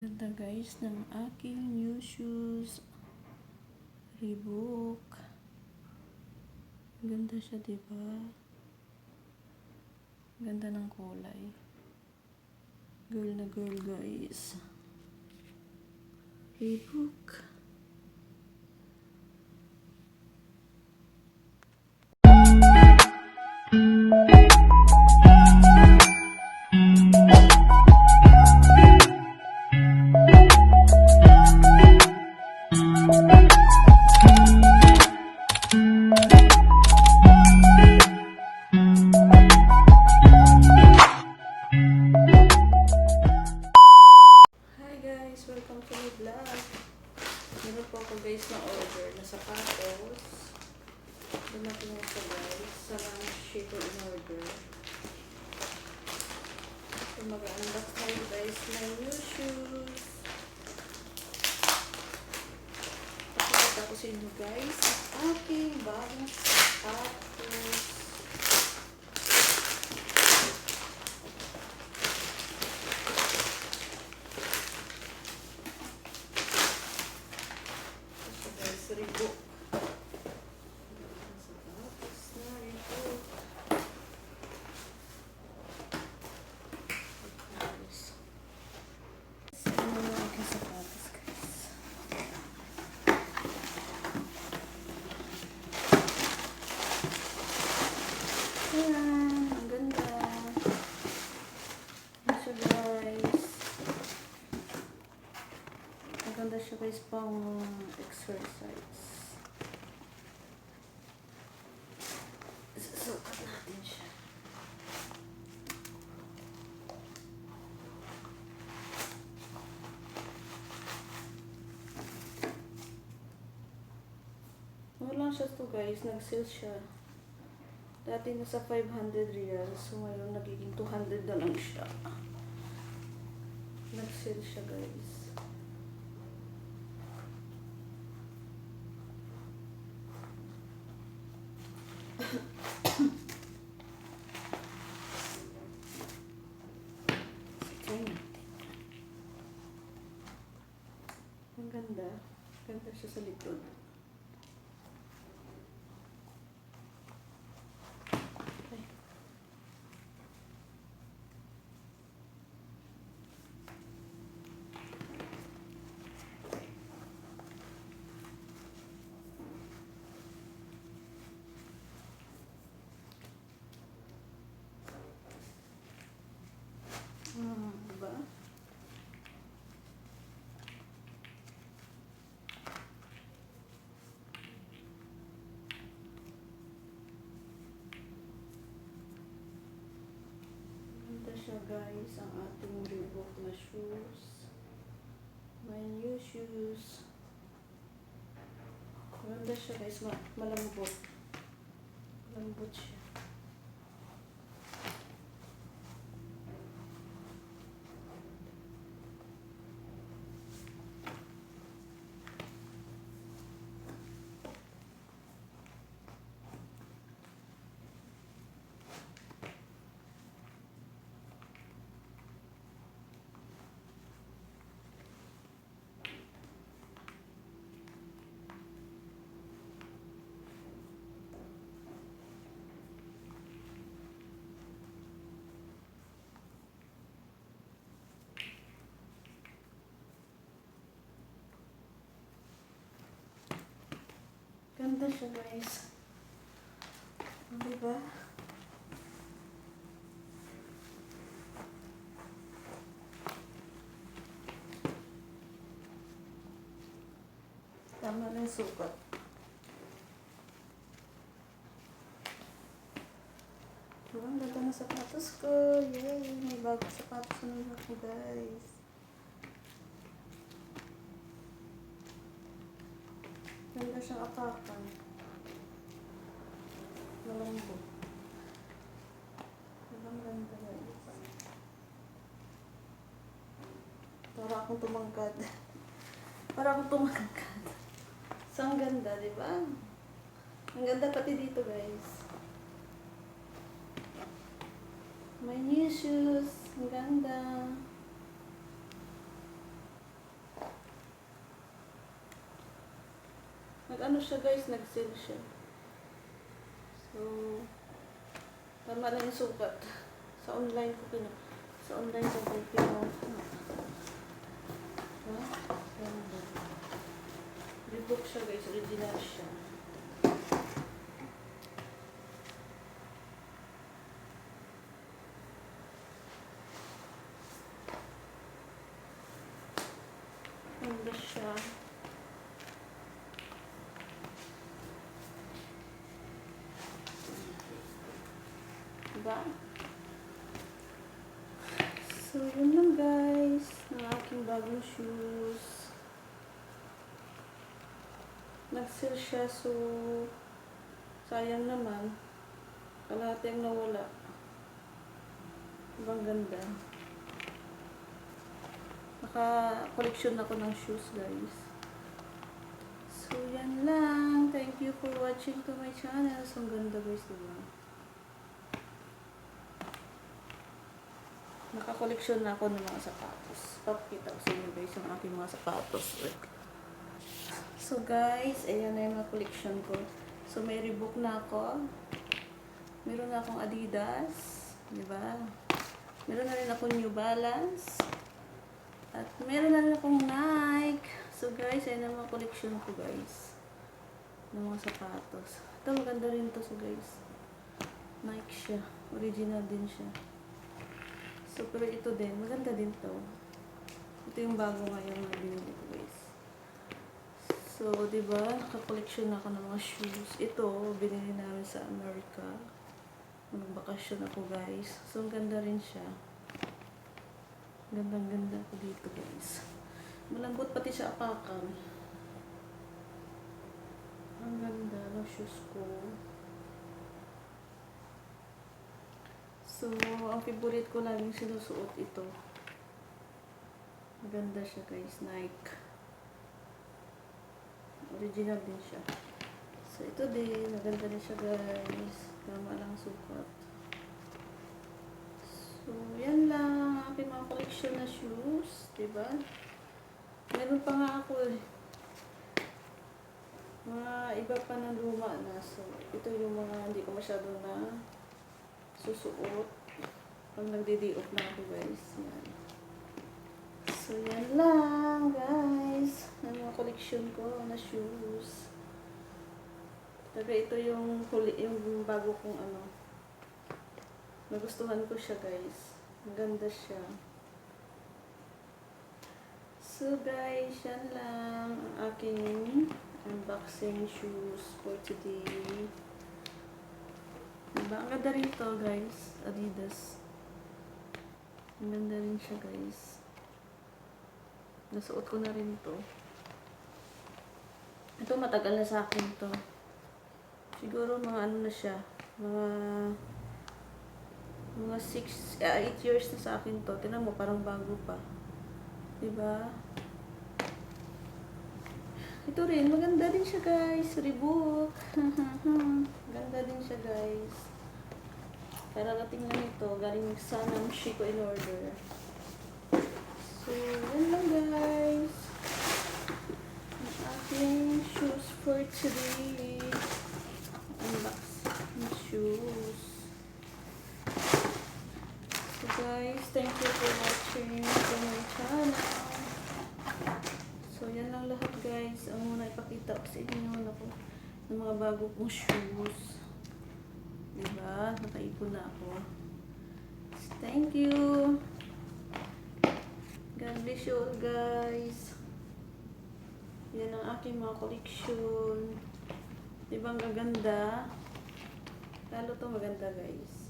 Ganda guys ng aking new shoes. Reebok. Ganda siya, diba? Ganda ng kulay. Girl na girl, guys. Reebok. So mag-unbox tayo guys ng new shoes. Pakikita ko sa inyo guys ang aking bagong sapatos. Ito guys. Sapatos na Reebok. Sapatos. Ano na ang aking sapatos guys? Ayan, ang ganda. Ayan siya guys. Maganda siya guys pang exercise. Susukat natin siya. Wala siya to guys, nag-sale siya. Dati nasa 500 reals, so ngayon nagiging 200 na lang siya. Nag-sale siya guys. Ang ganda. Ganda siya sa likod. Ganda siya guys, ang ating Reebok na shoes. My new shoes. Ganda siya guys, ma malambot. Malambot siya. Ganda siya guys. Diba? Tama na yung sukat. Diba? Ang ganda ng sapatos ko. Yay! May bagong sapatos na ako guys. Siyang atakan. Malambot. Ang ganda guys. Para akong tumangkad. Para akong tumangkad. So, ang ganda, di ba? Ang ganda pati dito, guys. My new shoes. Ang ganda. Nag-ano siya guys, nag-sale siya. So, tama lang yung sukat. Sa online ko pina. Sa online ko pina. pina ha? Rebook siya guys, original siya. Siya. Diba? So, yun lang guys. Ng aking bagong shoes. Nag-sale siya, so sayang naman. Kalahati ang nawala. Ibang ganda. Naka-collection ako ng shoes, guys. So, yan lang. Thank you for watching to my channel. So, ang ganda, guys, diba? Naka-collection na ako ng mga sapatos. Papakita ko sa inyo, guys, yung aking mga sapatos. So, guys, ayan na yung mga collection ko. So, may Reebok na ako. Meron na akong Adidas. Di ba? Meron na rin akong New Balance. At meron na rin akong Nike. So guys, ayan ang mga collection ko guys. Ng mga sapatos. Ito maganda rin to so guys. Nike siya. Original din siya. So pero ito din. Maganda din to. Ito yung bago ngayon na binili ko guys. So, di ba, naka-collection na ako ng mga shoes. Ito, binili namin sa America. Magbakasyon ako, guys. So, ang ganda rin siya. Gandang ganda ko dito, guys. Malambot pati sa apakan. Ang ganda ng shoes ko. So, ang favorite ko laging sinusuot ito. Maganda siya, guys. Nike. Original din siya. So, ito din. Maganda din siya, guys. Tama lang sukat. So, yan lang. Ang aking mga collection na shoes. Diba? Meron pa nga ako eh. Mga iba pa na luma na. So, ito yung mga hindi ko masyado na susuot. Pag nagdi-day-off na ako, guys. Yan. So, yan lang, guys. Ang mga collection ko na shoes. Taga ito yung huli, yung bago kong ano. Nagustuhan ko siya, guys. Ang ganda siya. So, guys, yan lang ang aking unboxing shoes for today. Diba? Ang ganda rin to, guys. Adidas. Ang ganda rin siya, guys. Nasuot ko na rin to. Ito matagal na sa akin to. Siguro mga ano na siya. Mga mga 6, 8 years na sa akin to. Tinan mo, parang bago pa. Diba? Ito rin, maganda din siya guys. Reebok. Ganda din siya guys. Kararating lang ito. Galing sa Namshi ko in order. So, yan lang guys. Ang aking shoes for today. Unboxing shoes. So guys, thank you for watching my channel. Yan lang lahat guys. Ang muna ipakita ko sa inyo ako ng mga bago kong shoes. Diba? Nakaipon na ako. Thank you. God bless you all guys. Yan ang aking mga collection. Diba ang gaganda? Lalo to maganda guys.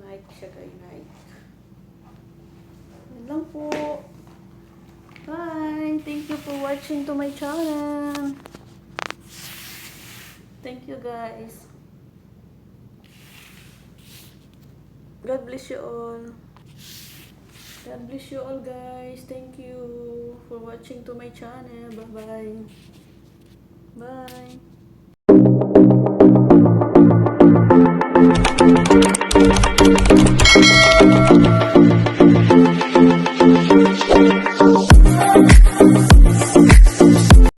Nike siya kay Nike. Yan lang po. Bye! Thank you for watching to my channel. Thank you guys. God bless you all. God bless you all guys. Thank you for watching to my channel. Bye-bye. Bye. Bye.